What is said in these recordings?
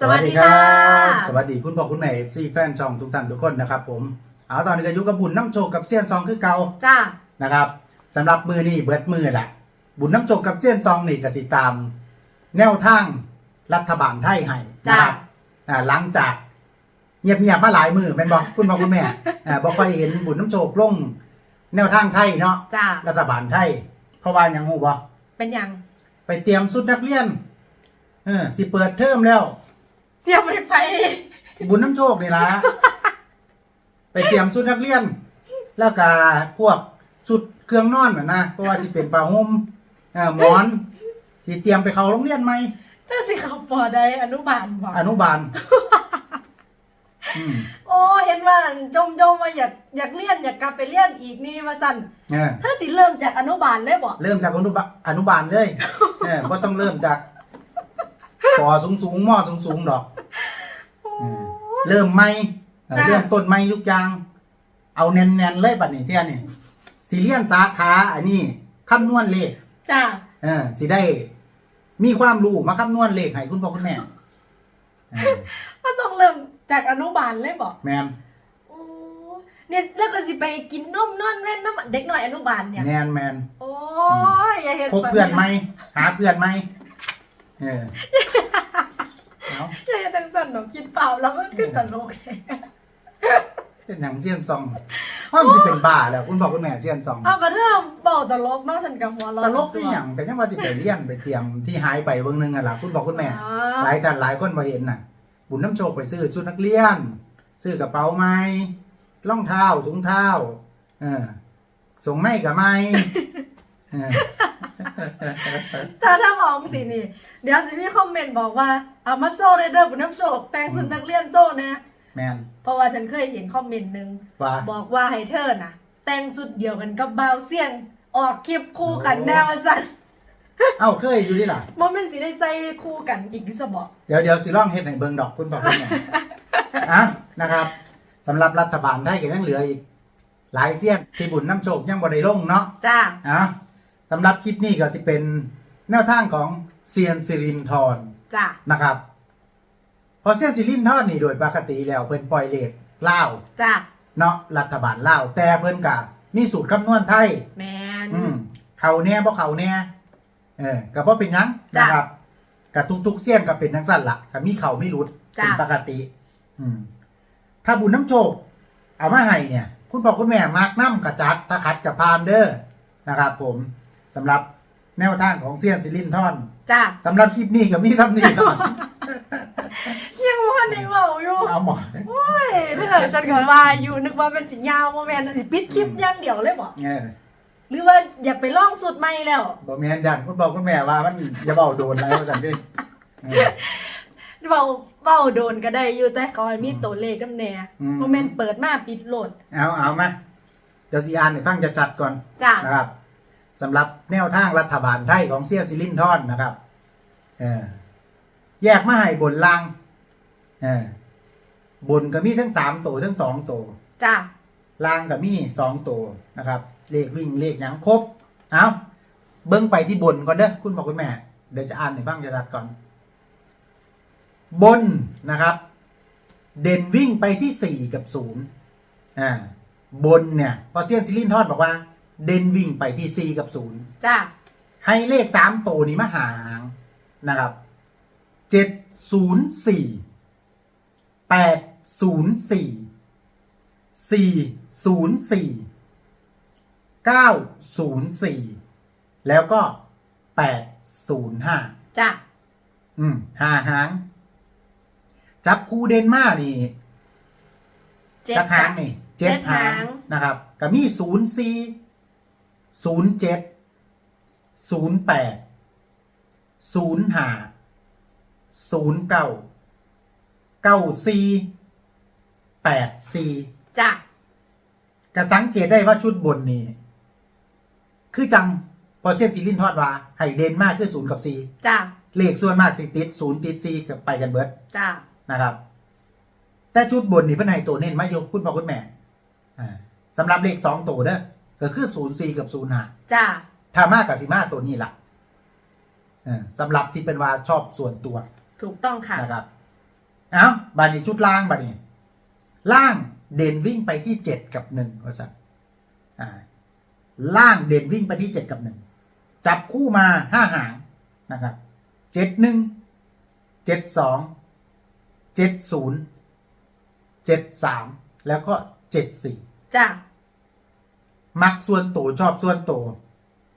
สวัสดีค่ะสวัสดีคุณพ่อคุณแม่เอฟซีแฟนช่องทุกท่านทุกคนนะครับผม เอาตอนนี้ก็อยู่กับบุญน้ำโชคกับเซียนซองคือเก่าจ้านะครับสำหรับมือนี่เบิดมือแหละบุญน้ำโชคกับเซียนซองนี่ก็สิตาม แนวทางรัฐบาลไทยให้นะครับอ่าหลังจากเงียบๆมาหลายมือเป็นบอกคุณพ่อคุณแม่อ่าบอกค่อยเห็นบุญน้ำโชคลงแนวทางไทยเนาะจ้ารัฐบาลไทย เพราะว่าหยังหูบ่เป็นยังไปเตรียมชุดนักเรียนเออสิเปิดเทอมแล้ว เตรียมไปไปบุญน้ำโชคนี่ละไปเตรียมชุดนักเรียน แล้วก็พวกชุดเครื่องนอนน่ะนะเพราะว่าสิเป็นผ้าห่มเอ่อหมอนสิเตรียมไปเข้าโรงเรียนไหมถ้าสิเขาปอได้อนุบาลบอกอนุบาล อืมโอ้เห็นว่าจมจมมาอยากอยากเรียนอยากกลับไปเรียนอีกนี่มาสั่นเออถ้าสิเริ่มจากอนุบาลเลยบอกเริ่มจากอนุบาลอนุบาลเลยเออก็ต้องเริ่มจาก ปอสูงสูงๆมอสูงสูงๆดอกอืมเริ่มไม่เออจ้ะ เริ่มต้นไม่ทุกอย่างเอาแน่นๆเลยบัดนี้เที่ยนี่สิเรียนสาขาอันนี้คำนวณเลข จ้าเออสิได้ มีความรู้มาคำนวณเลขให้คุณพ่อคุณแม่เออมันต้องเริ่มจากอนุบาลเลยบอกแมนโอ้เนี่ยแล้วก็สิไปกินนมนอนแม่นน้ำเด็กหน่อยอนุบาลเนี่ย แมนแมนโอ้ยอย่าเห็นคบเพื่อนไหมหาเพื่อนไหม เออเอาใช่ดังสั่นหนูคิดเปล่าแล้วมันคือตลกเลยเป็นหนังเซียนซองว่ามันจะเป็นบ้าแล้วคุณพ่อคุณแม่เซียนซองเอาก็เริ่มเบาตลกเนาะฉันกับหัวเราะตลกที่อย่างแต่ยังว่าสิไปเรียนไปเตรียมที่หายไปเบิ่งหนึงอะล่ะคุณพ่อคุณแม่ อ๋หลายท่านหลายคนมาเห็นน่ะ บุญน้ำโชคไปซื้อชุดนักเรียน ซื้อกระเป๋าไม้รองเท้าถุงเท้า เออ ส่งไม่กับไม้เออ ถ้าถ้า สินี่ เดี๋ยวสิมีคอมเมนต์บอกว่าเอามาโซ่เลยเด้อบุญน้ำโชคแต่งสุดนักเรียนโซ่นะแมนเพราะว่าฉันเคยเห็นคอมเมนต์หนึ่งว่าบอกว่าให้เธอน่ะ แต่งสุดเดียวกันกับบาวเสียง ออกคลิปคู่กันแน่วันสันเอ้าเคยอยู่นี่ล่ะโมเมนต์สิได้ใจคู่กันอีกที่สบอกเดี๋ยวเดี๋ยวสิล่องเฮ็ดให้เบิ่งดอกคุณพ่อคุณแม่อะนะครับสำหรับรัฐบาลไทยก็ยังเหลืออีก หลายเสี้ยนที่บุญน้ำโชคยังบ่ได้ลงเนาะจ้าอะสำหรับคลิปนี้ก็สิเป็น แนวทางของเซียนซิรินทรจ้านะครับเพอเซียนซิรินทรนี่โดยปกติแล้วเพิ่นปล่อยเลขเล่าวจ้าเนาะรัฐบาลเล่าวแต่เพิ่นกะมีสูตรคำนวณไทย แมน อืมเขาแน่บ่เขาแน่เออก็บ่เป็นหยังจ้ะนะครับกับทุกๆเสี้ยนก็เป็นทั้งสั้นละก็มีเขาไม่รุดจ้ะ เป็นปกติ อืม ถ้าบุญน้ำโชค เอามาให้เนี่ย คุณพ่อคุณแม่มากน้ำกระจัดถ้าขัดกับพานเด้อนะครับ ผมสำหรับ แนวทางของเซียนซิลินทอนจ้าสำหรับคลิปนี้ก็มีซ้ำนี้ครับยังว่าในเมาอยู่เอาหมอเฮ้ยเธอฉันก็ว่าอยู่นึกว่าเป็นสินยาวโมเมนต์สิปิดคลิปอย่างเดียวเลยบอกเออหรือว่าอยากไปลองสูตรใหม่แล้วบ่แม่นดันคุณพ่อคุณแม่ว่ามันอย่าเบาโดนอะไรว่าซั่นเด้อเออเบาเบาโดนก็ได้อยู่แต่คอยมีตัวเลขกันแน่อืมโมเมนต์เปิดมาปิดโหลด เอาเอามาเดี๋ยวสิอ่านให้ฟังจะจัดก่อนจ้านะครับ สำหรับแนวทางรัฐบาลไทยของเซียซิลินทอนนะครับเออแยกมาให้บนล่างเออบนก็มีทั้งสามตัวทั้งสองตัวจ้าล่างก็มีสองตัวนะครับ เลขวิ่งเลขหยังครบเอาเบิ้งไปที่บนก่อนเด้อคุณบอกคุณแม่ เดี๋ยวจะอ่านให้ฟังจะจัดก่อน บนนะครับ เด่นวิ่งไปที่สี่กับศูนย์อ่าบนเนี่ยพอเซียนซิลินทอดบอกว่า เด่นวิ่งไปที่สี่กับศูนย์จ้าให้เลขสามตัวนี้มาหางนะครับเจ็ดศูนย์สี่แปดศูนย์สี่สี่ศูนย์สี่เก้าศูนย์สี่แล้วก็แปดศูนย์ห้าจ้าอืมหาหาง จับคูเดนมานี่ เจ็ดจักหาจ้างนี่เจ็ดเจ็ดหาหาง งนะครับก็มีศูนย์สี่ ศูนย์เจ็ดศูนย์แปดศูนย์ห้าศูนย์เก้าเก้าสี่แปดสี่จ้าก็สังเกตได้ว่าชุดบนนี่คือจังพอเซียนซีลินทอดว่าให้เดนมากคือศูนย์กับสี่จ้าเลขส่วนมากสิติดศูนย์ติดสี่กับไปกันเบิดจ้านะครับ แต่ชุดบนนี่เพิ่นให้ตัวเน้นมายกคุณพ่อคุณแม่อ่าสำหรับเลขสองตัวเด้อ ก็คือศูนย์สี่กับศูนย์ห้าจ้าถ้ามากกับสิมาตัวนี้ล่ะอ่าสำหรับที่เป็นว่าชอบส่วนตัวถูกต้องค่ะ นะครับ เอาบานี้ชุดล่างบานี้ล่างเด่นวิ่งไปที่เจ็ดกับหนึ่งว่าสัตว์อ่า ล่างเด่นวิ่งไปที่เจ็ดกับหนึ่งจับคู่มาห้าหางนะครับเจ็ดหนึ่งเจ็ดสองเจ็ดศูนย์เจ็ดสามแล้วก็เจ็ดสี่จ้ะ มักส่วนโตวชอบส่วนโตว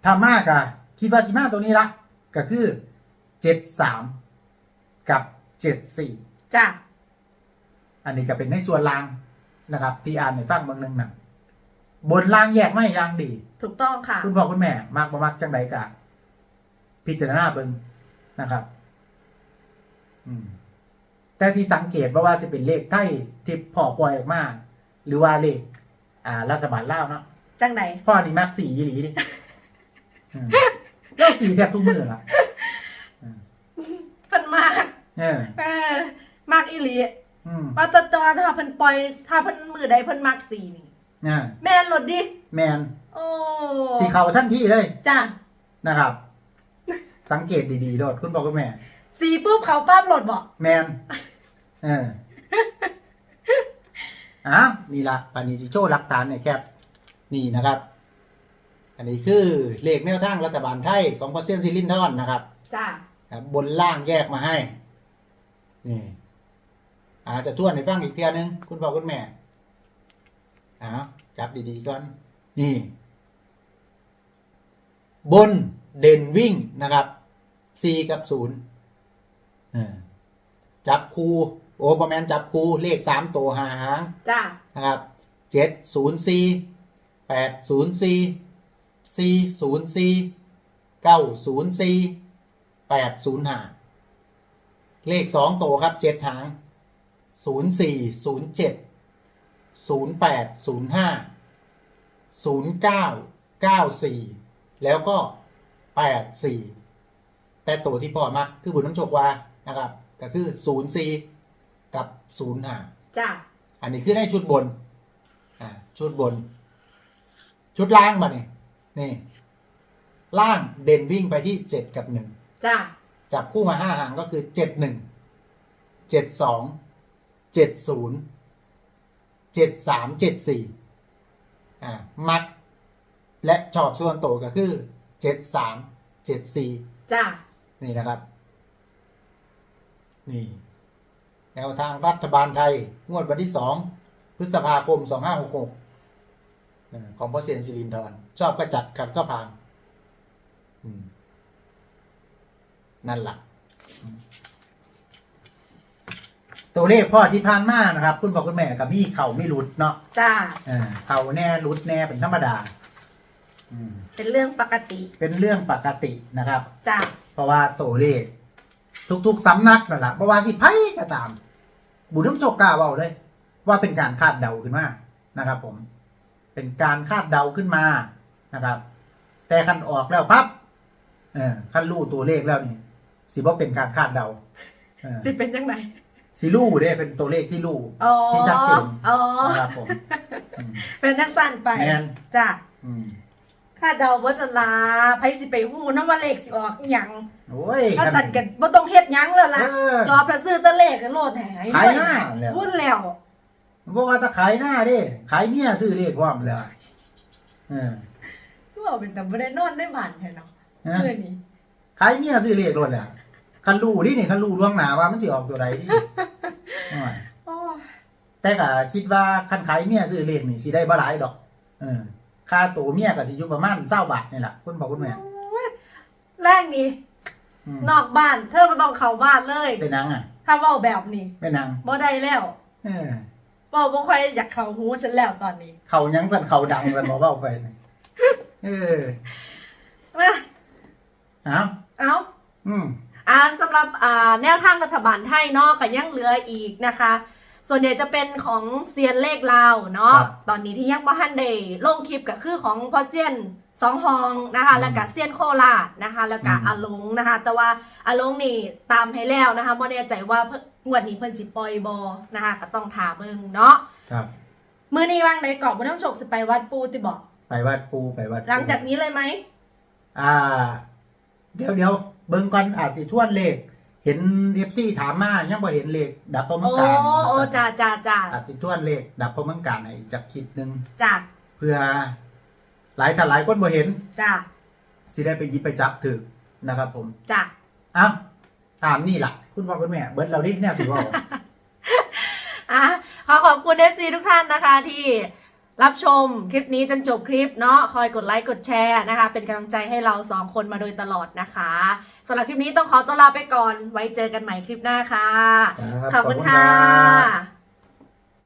ถ้ามากอะคิดว่าสิมาตัวนี้ละก็คือเจ็ดสามกับเจ็ดสี่จ้ะอันนี้ก็เป็นในส่วนล่างนะครับ ที่อ่านในฟังเบางหนึ่งนะบนล่างแยกไม่ยังดี ถูกต้องค่ะ คุณพ่อคุณแม่มากบ่มักจังใดกะพิจารณาเบิ่งนะครับ อืม แต่ที่สังเกตว่าว่าสิเป็นเลขไทยที่พ่อปล่อยออกมาหรือว่าเลขอ่า รัฐบาลลาวเนาะ จังไหนพ่อนี่มักสีอีหลีดิอืมเล่าสีแทบทุกมือละเพิ่นมากเออเออมากอีหลีอืมว่าแตตอนถ้าเพิ่นปล่อย ถ้าเพิ่นมือใดเพิ่นมักสีนี่ อ่าแม่นหลดดิ แมนโอ้สีเขาท่านที่เลยจ้ะนะครับ สังเกตดีๆโดดคุณพ่อคุณแม่ สีปุ๊บเขาปั๊บหลดบอกแมนเอออะนี่ละปานิจิโชหลักฐานเนี่ยแคบ นี่นะครับ อันนี้คือเลขแนวทางรัฐบาลไทยของพอเซียนซิลินทอนนะครับจ้ะครับบนล่างแยกมาให้ นี่ อาจจะทวนให้ฟังอีกเทียนึง คุณพ่อคุณแม่อ่าจับดีๆก่อน นี่ บนเด่นวิ่งนะครับ4กับ0อ่าจับคูโอ้บอแมนจับคูเลขสามตัวหาง จ้ะนะครับเจ็ดศูนย์สี่ แปดศูนย์สี่สี่ศูนย์สี่เก้าศูนย์สี่แปดศูนย์หาเลขสองตัวครับเจ็ดหางศูนย์สี่ศูนย์เจ็ดศูนย์แปดศูนย์ห้าศูนย์เก้าเก้าสี่แล้วก็แปดสี่แต่ตัวที่พ่อมักคือบุญน้ำโชคว่านะครับ ก็คือศูนย์สี่กับศูนย์ห้าจ้ะอันนี้คือได้ชุดบน อ่า ชุดบน ชุดล่างมาเนี่ยนี่ล่างเด่นวิ่งไปที่เจ็ดกับหนึ่งจ้ะจับคู่มาห้าหางก็คือเจ็ดหนึ่งเจ็ดสองเจ็ดศูนย์เจ็ดสามเจ็ดสี่อ่ามัด และชอบส่วนโตวก็คือเจ็ดสามเจ็ดสี่จ้ะนี่นะครับ นี่แนวทางรัฐบาลไทย งวดวันที่สองพฤษภาคมสองห้าหกหก ของพ่อเซียนซิลินทรชอบก็จัดขัดก็ผ่านอืมนั่นแหละอืมตัวเลขพ่อที่ผ่านมานะครับ คุณพ่อคุณแม่กับพี่เขาไม่หลุดเนาะจ้ะเออเขาแน่หลุดแน่เป็นธรรมดา อืม เป็นเรื่องปกติ เป็นเรื่องปกตินะครับ จ้ะเพราะว่าตัวเลขทุกๆสำนักนั่นแหละเพราะว่าสิไพ่ก็ตาม บุญน้ำโชคกล้าเบาเลย ว่าเป็นการคาดเดาขึ้นมานะครับผม เป็นการคาดเดาขึ้นมานะครับ แต่คันออกแล้วปั๊บเออคันรู้ตัวเลขแล้วนี่สิบ่เป็นการคาดเดาเออสิเป็นยังไงสิรู้เด้เป็นตัวเลขที่รู้อ๋อที่ชัดเจนอ๋อนะครับผมอืมเป็นนักสั่นไปแม่นจ้ะอืมคาดเดาว่าจะลาไผสิไปฮู้นำว่าเลขสิออกอีหยังโอ้ยก็สั่นกันบ่ต้องเฮ็ดหยังแล้วล่ะเออจอพระซื้อตะเลขกันโลดแหงขายหน้าแล้วพูดแล้ว เพราะว่าถ้าขายหน้าเด้ขายเมียซื้อเลขความเลยเออคือว่าเป็นแต่บ่ได้นอนได้บ้านแท้เนาะนะเมื่อนี้ขายเมียซื้อเลขรถแหละคันรู้ดินี่คันรู้ล่วงหน้าว่ามันสิออกตัวใดดิอ้อยโอ้ยแต่ก็คิดว่าคันขายเมียซื้อเลขนี่สิได้บ่หลายดอก เออ ค่าตัวเมียก็สิอยู่ประมาณ20บาทนี่แหละคุณพ่อคุณแม่แรกนี้อืมนอกบ้าน เธอบ่ต้องเข้าบ้านเลยเป็นนางอะ ถ้าเว้าแบบนี้เป็นนางบ่ได้แล้ว เออ เว้าบ่ค่อยอยากเข้าหูฉันแล้วตอนนี้ เขายังสั่นเขาดังกันบ่เว้าไปนี่เออนะเอ้าเอ้าอืม อ่าสำหรับอ่าแนวทางรัฐบาลไทยเนาะก็ยังเหลืออีกนะคะ ส่วนใหญ่จะเป็นของเซียนเลขลาวเนาะตอนนี้ที่ยังบ่ทันได้ลงคลิปก็คือของพอเซียนสองฮองนะคะแล้วก็เซียนโคราชนะคะ แล้วก็อาลงนะคะ แต่ว่าอาลงนี่ตามให้แล้วนะคะบ่แน่ใจว่าเพิ่น งวดนี้เพิ่นสิปล่อยบ่นะคะก็ต้องถามเบิ่งเนาะครับ มื้อนี้ว่างใดเกาะบ่ต้องโชคสิไปวัดปูติบอกไปวัดปูไปวัดปูหลังจากนี้เลยไหมอ่า เดี๋ยวเดี๋ยวเบิ่งก่อนอาจสิทวนเลข เห็นเอฟซีถามมายังบ่เห็นเลขดับพอเมืโอ้องการโอ้จ้าจ้าจ้าอาจสิทวนเลขดับพอเมืองการให้จักคลิปหนึงจ้าเพื่อ หลายท่านหลายคนบ่เห็นจ้าสิได้ไปหยิบไปจับถึกนะครับผมจ้าเอ้า ตามนี่ล่ะ คุณพ่อคุณแม่เบิร์ดเราดิเนี่ยสิเว่าอะขอขอบคุณ FC ทุกท่านนะคะที่รับชมคลิปนี้จนจบคลิปเนาะคอยกดไลค์กดแชร์นะคะ เป็นกำลังใจให้เราสองคนมาโดยตลอดนะคะสำหรับคลิปนี้ต้องขอตัวลาไปก่อน ไว้เจอกันใหม่คลิปหน้าค่ะครับขอบคุณขอบคุณค่ครับะ